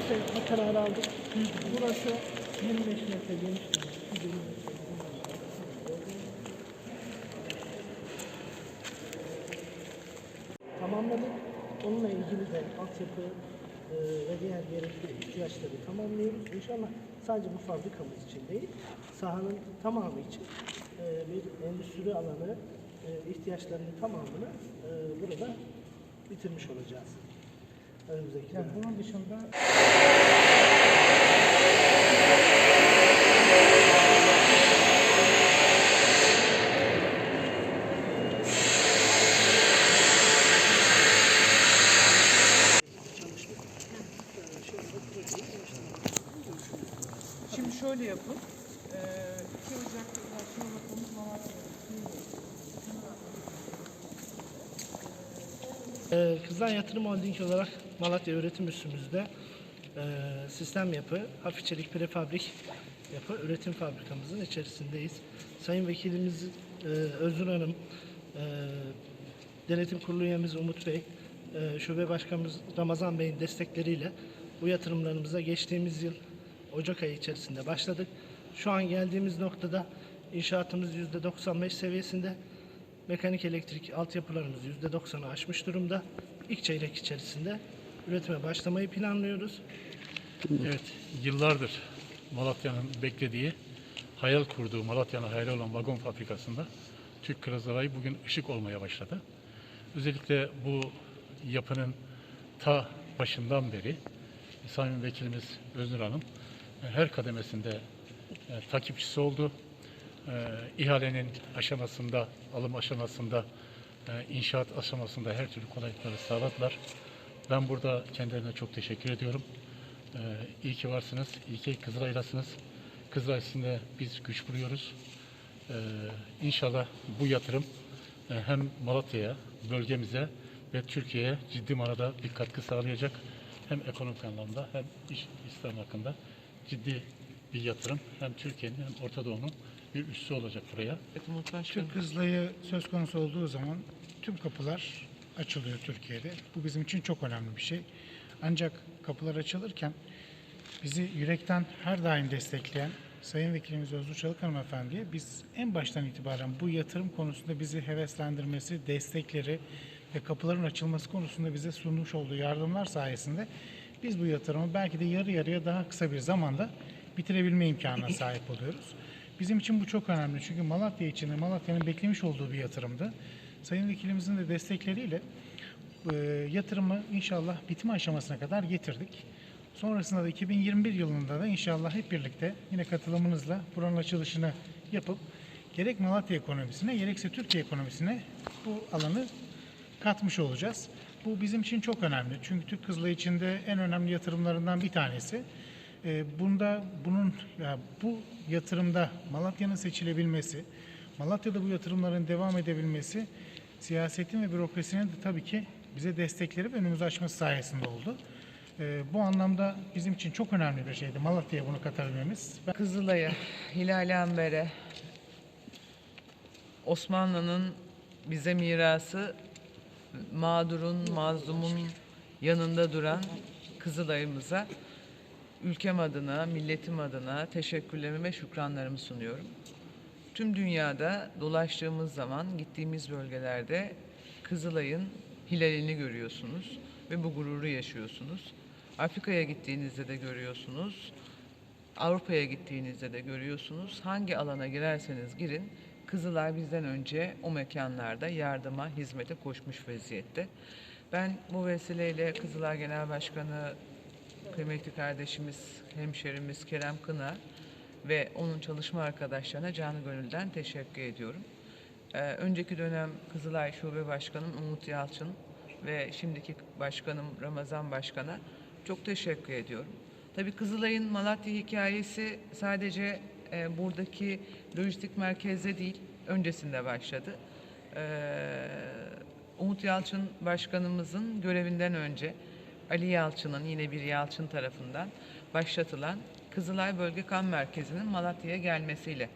yükseltme kararı aldık. Burası 25 metre geniş. 120 metre. Tamamladık. Onunla ilgili de altyapı e, ve diğer gerekli ihtiyaçları tamamlıyoruz. İnşallah sadece bu fabrikamız için değil, sahanın tamamı için e, bir endüstri alanı e, ihtiyaçlarının tamamını e, burada bitirmiş olacağız. Önümüzdeki Yani bunun dışında şimdi şöyle yapın. Ee, 2 Ocak'ta ulaşma bakanı Malatya'ya Ee, Kızılay Yatırım Holding olarak Malatya Üretim Üssümüzde e, sistem yapı, hafif çelik prefabrik yapı üretim fabrikamızın içerisindeyiz. Sayın Vekilimiz e, Özgür Hanım, e, Denetim Kurulu üyemiz Umut Bey, e, Şube Başkanımız Ramazan Bey'in destekleriyle bu yatırımlarımıza geçtiğimiz yıl Ocak ayı içerisinde başladık. Şu an geldiğimiz noktada inşaatımız %95 seviyesinde. Mekanik elektrik altyapılarımız %90'ı aşmış durumda. İlk çeyrek içerisinde üretime başlamayı planlıyoruz. Evet, yıllardır Malatya'nın beklediği, hayal kurduğu Malatya'nın hayali olan vagon fabrikasında Türk Kırızalayı bugün ışık olmaya başladı. Özellikle bu yapının ta başından beri Sayın Vekilimiz Öznur Hanım e, her kademesinde e, takipçisi oldu. E, ihalenin aşamasında, alım aşamasında, e, inşaat aşamasında her türlü kolaylıkları sağladılar. Ben burada kendilerine çok teşekkür ediyorum. Ee, iyi ki varsınız, iyi ki Kızılay'lasınız. Kızılay sizinle biz güç buluyoruz. Ee, inşallah bu yatırım e, hem Malatya'ya, bölgemize ve Türkiye'ye ciddi manada bir katkı sağlayacak. Hem ekonomik anlamda hem iş İslam hakkında ciddi bir yatırım. Hem Türkiye'nin hem Orta Doğu'nun bir üssü olacak buraya. Türk Kızılayı söz konusu olduğu zaman tüm kapılar açılıyor Türkiye'de. Bu bizim için çok önemli bir şey. Ancak kapılar açılırken bizi yürekten her daim destekleyen Sayın Vekilimiz Özgür Çalık Hanımefendi'ye biz en baştan itibaren bu yatırım konusunda bizi heveslendirmesi, destekleri ve kapıların açılması konusunda bize sunmuş olduğu yardımlar sayesinde biz bu yatırımı belki de yarı yarıya daha kısa bir zamanda bitirebilme imkanına sahip oluyoruz. Bizim için bu çok önemli çünkü Malatya için de Malatya'nın beklemiş olduğu bir yatırımdı. Sayın Vekilimizin de destekleriyle e, yatırımı inşallah bitme aşamasına kadar getirdik. Sonrasında da 2021 yılında da inşallah hep birlikte yine katılımınızla buranın açılışını yapıp gerek Malatya ekonomisine gerekse Türkiye ekonomisine bu alanı katmış olacağız. Bu bizim için çok önemli. Çünkü Türk Kızılayı için de en önemli yatırımlarından bir tanesi. Ee, bunda bunun bu yatırımda Malatya'nın seçilebilmesi, Malatya'da bu yatırımların devam edebilmesi siyasetin ve bürokrasinin de tabii ki bize destekleri ve önümüzü açması sayesinde oldu. Ee, bu anlamda bizim için çok önemli bir şeydi Malatya'ya bunu katabilmemiz. Ben Kızılay'a, Hilal Amber'e, Osmanlı'nın bize mirası mağdurun, mazlumun yanında duran Kızılay'ımıza ülkem adına, milletim adına teşekkürlerimi ve şükranlarımı sunuyorum. Tüm dünyada dolaştığımız zaman gittiğimiz bölgelerde Kızılay'ın hilalini görüyorsunuz ve bu gururu yaşıyorsunuz. Afrika'ya gittiğinizde de görüyorsunuz. Avrupa'ya gittiğinizde de görüyorsunuz. Hangi alana girerseniz girin, Kızılay bizden önce o mekanlarda yardıma, hizmete koşmuş vaziyette. Ben bu vesileyle Kızılay Genel Başkanı kıymetli kardeşimiz, hemşerimiz Kerem Kına ve onun çalışma arkadaşlarına canı gönülden teşekkür ediyorum. Ee, önceki dönem Kızılay Şube Başkanım Umut Yalçın ve şimdiki başkanım Ramazan Başkan'a çok teşekkür ediyorum. Tabii Kızılay'ın Malatya hikayesi sadece e, buradaki lojistik merkezde değil, öncesinde başladı. Ee, Umut Yalçın Başkanımızın görevinden önce Ali Yalçın'ın yine bir Yalçın tarafından başlatılan Kızılay Bölge Kan Merkezi'nin Malatya'ya gelmesiyle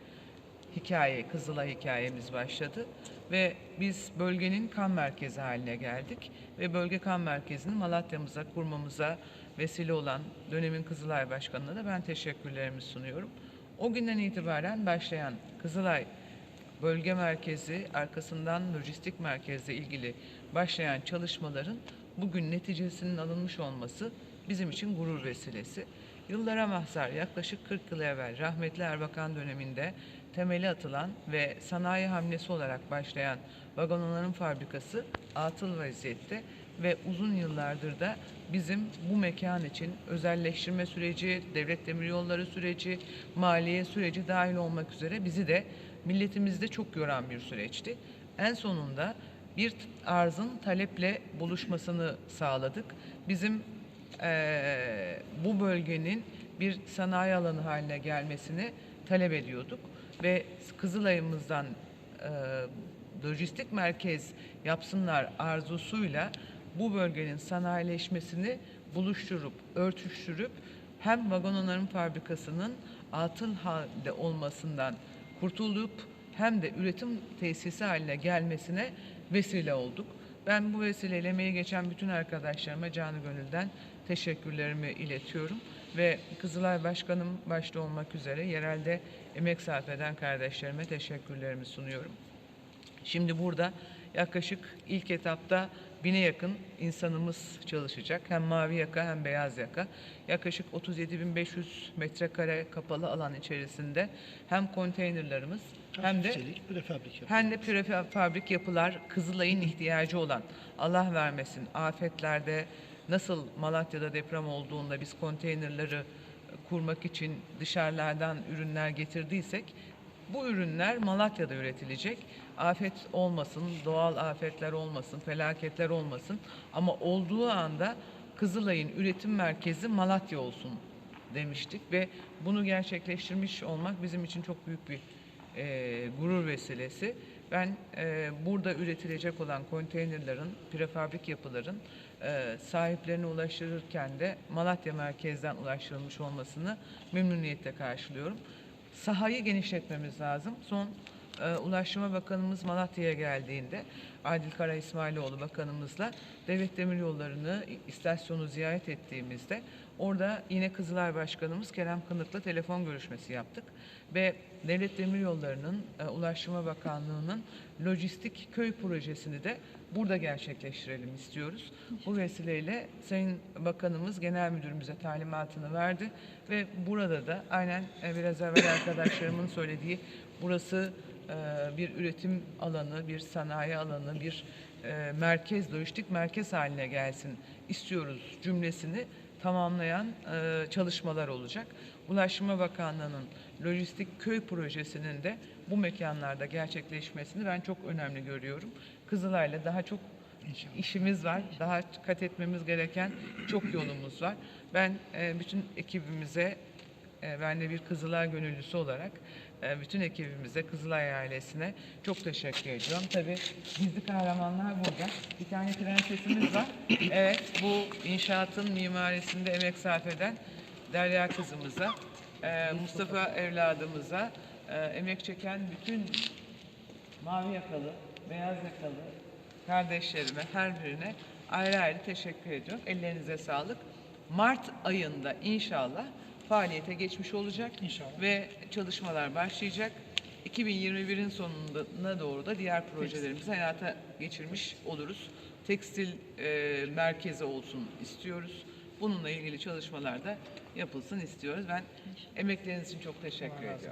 hikaye, Kızılay hikayemiz başladı ve biz bölgenin kan merkezi haline geldik ve bölge kan merkezini Malatya'mıza kurmamıza vesile olan dönemin Kızılay Başkanı'na da ben teşekkürlerimi sunuyorum. O günden itibaren başlayan Kızılay bölge merkezi arkasından lojistik merkezle ilgili başlayan çalışmaların bugün neticesinin alınmış olması bizim için gurur vesilesi. Yıllara mahzar yaklaşık 40 yıl evvel rahmetli Erbakan döneminde temeli atılan ve sanayi hamlesi olarak başlayan vagon onarım fabrikası atıl vaziyette ve uzun yıllardır da bizim bu mekan için özelleştirme süreci, devlet demiryolları süreci, maliye süreci dahil olmak üzere bizi de milletimizde çok yoran bir süreçti. En sonunda bir arzın taleple buluşmasını sağladık. Bizim eee, bu bölgenin bir sanayi alanı haline gelmesini talep ediyorduk ve Kızılay'ımızdan eee, lojistik merkez yapsınlar arzusuyla bu bölgenin sanayileşmesini buluşturup, örtüştürüp hem vagon onarım fabrikasının atıl halde olmasından kurtulup hem de üretim tesisi haline gelmesine vesile olduk. Ben bu vesileyle emeği geçen bütün arkadaşlarıma canı gönülden teşekkürlerimi iletiyorum ve Kızılay Başkanım başta olmak üzere yerelde emek sarf eden kardeşlerime teşekkürlerimi sunuyorum. Şimdi burada yaklaşık ilk etapta bine yakın insanımız çalışacak. Hem mavi yaka hem beyaz yaka. Yaklaşık 37.500 metrekare kapalı alan içerisinde hem konteynerlarımız hem de çelik prefabrik hem de prefabrik yapılar Kızılay'ın ihtiyacı olan Allah vermesin afetlerde nasıl Malatya'da deprem olduğunda biz konteynerları kurmak için dışarılardan ürünler getirdiysek bu ürünler Malatya'da üretilecek. Afet olmasın, doğal afetler olmasın, felaketler olmasın ama olduğu anda Kızılay'ın üretim merkezi Malatya olsun demiştik ve bunu gerçekleştirmiş olmak bizim için çok büyük bir e, gurur vesilesi. Ben e, burada üretilecek olan konteynerların, prefabrik yapıların e, sahiplerine ulaştırırken de Malatya merkezden ulaştırılmış olmasını memnuniyetle karşılıyorum. Sahayı genişletmemiz lazım. Son Ulaştırma Bakanımız Malatya'ya geldiğinde Adil Kara İsmailoğlu Bakanımızla Devlet Demiryolları'nı istasyonu ziyaret ettiğimizde orada yine Kızılay Başkanımız Kerem Kınık'la telefon görüşmesi yaptık ve Devlet Demiryolları'nın e, Ulaştırma Bakanlığı'nın lojistik köy projesini de burada gerçekleştirelim istiyoruz. Bu vesileyle Sayın Bakanımız Genel Müdürümüze talimatını verdi ve burada da aynen e, biraz evvel arkadaşlarımın söylediği burası e, bir üretim alanı, bir sanayi alanı, bir e, merkez, lojistik merkez haline gelsin istiyoruz cümlesini tamamlayan e, çalışmalar olacak. Ulaştırma Bakanlığı'nın lojistik köy projesinin de bu mekanlarda gerçekleşmesini ben çok önemli görüyorum. Kızılay'la daha çok işimiz var. Daha kat etmemiz gereken çok yolumuz var. Ben e, bütün ekibimize e, ben de bir Kızılay gönüllüsü olarak e, bütün ekibimize, Kızılay ailesine çok teşekkür ediyorum. Tabii gizli kahramanlar burada. Bir tane prensesimiz var. Evet, bu inşaatın mimarisinde emek sarf eden Derya kızımıza, e, Mustafa evladımıza, e, emek çeken bütün mavi yakalı, beyaz yakalı kardeşlerime, her birine ayrı ayrı teşekkür ediyorum. Ellerinize sağlık. Mart ayında inşallah faaliyete geçmiş olacak İnşallah. ve çalışmalar başlayacak. 2021'in sonuna doğru da diğer projelerimizi hayata geçirmiş oluruz. Tekstil e, merkezi olsun istiyoruz. Bununla ilgili çalışmalar da yapılsın istiyoruz. Ben emekleriniz için çok teşekkür ediyorum.